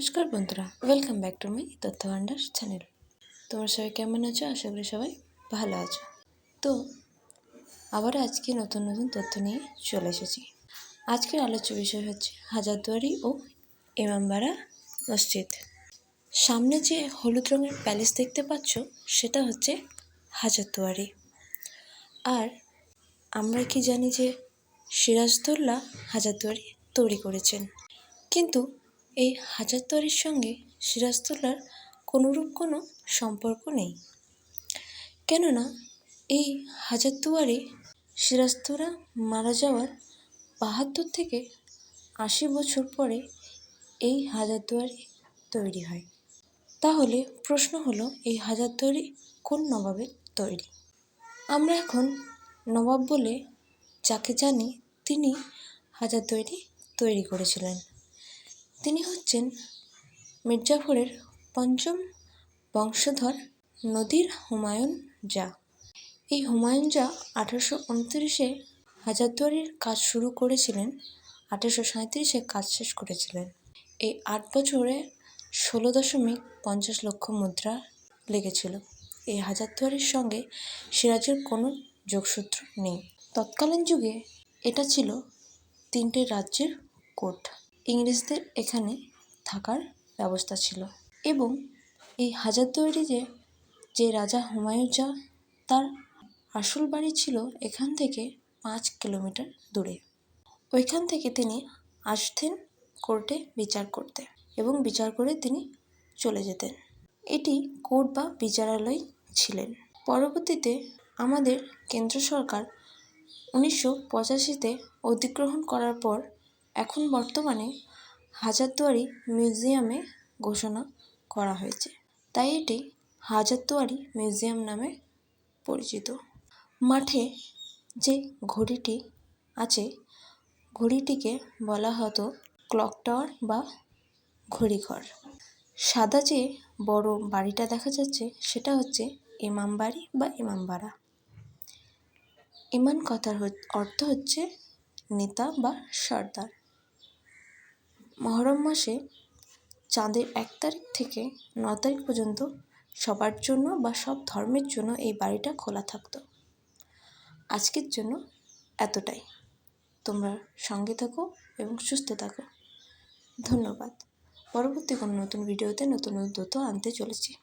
নমস্কার বন্ধুরা welcome back to my তথ্য ভাণ্ডার চ্যানেল তোমরা সবাই কেমন আছো? আশা করি সবাই ভালো আছো। তো, আবার আজকে নতুন নতুন তথ্য নিয়ে চলে এসেছি। আজকের আলোচ্য বিষয় হচ্ছে হাজারদুয়ারি ও ইমামবাড়া মসজিদ। সামনে যে হলুদ রঙের প্যালেস দেখতে পাচ্ছ, সেটা হচ্ছে হাজারদুয়ারি। আর আমরা কি জানি যে সিরাজদৌল্লা হাজারদুয়ারি তৈরি করেছেন। কিন্তু এই হাজারদুয়ারির সঙ্গে সিরাজদৌল্লার কোনোরূপ কোনো সম্পর্ক নেই। কেননা এই হাজারদুয়ারি সিরাজদৌল্লা মারা যাওয়ার বাহাত্তর থেকে আশি বছর পরে এই হাজারদুয়ারি তৈরি হয়। তাহলে প্রশ্ন হলো, এই হাজারদুয়ারি কোন নবাবের তৈরি? আমরা এখন নবাব বলে যাকে জানি, তিনি হাজারদুয়ারি তৈরি করেছিলেন। তিনি হচ্ছেন মির্জাফরের পঞ্চম বংশধর নদীর হুমায়ুন জা। এই হুমায়ুন জা আঠারোশো উনত্রিশে হাজারদুয়ারির কাজ শুরু করেছিলেন, আঠারোশো সাঁইত্রিশে কাজ শেষ করেছিলেন। এই আট বছরে ষোলো দশমিক পঞ্চাশ লক্ষ মুদ্রা লেগেছিল। এই হাজারদুয়ারির সঙ্গে সিরাজের কোনো যোগসূত্র নেই। তৎকালীন যুগে এটা ছিল তিনটে রাজ্যের কোট ইংরেজদের এখানে থাকার ব্যবস্থা ছিল এবং এই হাজারদুয়ারিতে যে রাজা হুমায়ুন তার আসল বাড়ি ছিল এখান থেকে পাঁচ কিলোমিটার দূরে। ওইখান থেকে তিনি আসতেন কোর্টে বিচার করতে এবং বিচার করে তিনি চলে যেতেন। এটি কোর্ট বা বিচারালয় ছিলেন। পরবর্তীতে আমাদের কেন্দ্র সরকার উনিশশো পঁচাশিতে অধিগ্রহণ করার পর এখন বর্তমানে হাজারদুয়ারি মিউজিয়ামে ঘোষণা করা হয়েছে। তাই এটি হাজারদুয়ারি মিউজিয়াম নামে পরিচিত। মাঠে যে ঘড়িটি আছে, ঘড়িটিকে বলা হতো ক্লক টাওয়ার বা ঘড়িঘর। সাদা যে বড় বাড়িটা দেখা যাচ্ছে, সেটা হচ্ছে ইমাম বাড়ি বা ইমামবাড়া ইমান কথার অর্থ হচ্ছে নেতা বা সর্দার। মহরম মাসে চাঁদের এক তারিখ থেকে ন তারিখ পর্যন্ত সবার জন্য বা সব ধর্মের জন্য এই বাড়িটা খোলা থাকতো। আজকের জন্য এতটাই। তোমরা সঙ্গে থাকো এবং সুস্থ থাকো। ধন্যবাদ। পরবর্তী কোনো নতুন ভিডিওতে নতুন নতুন তথ্য আনতে চলেছি।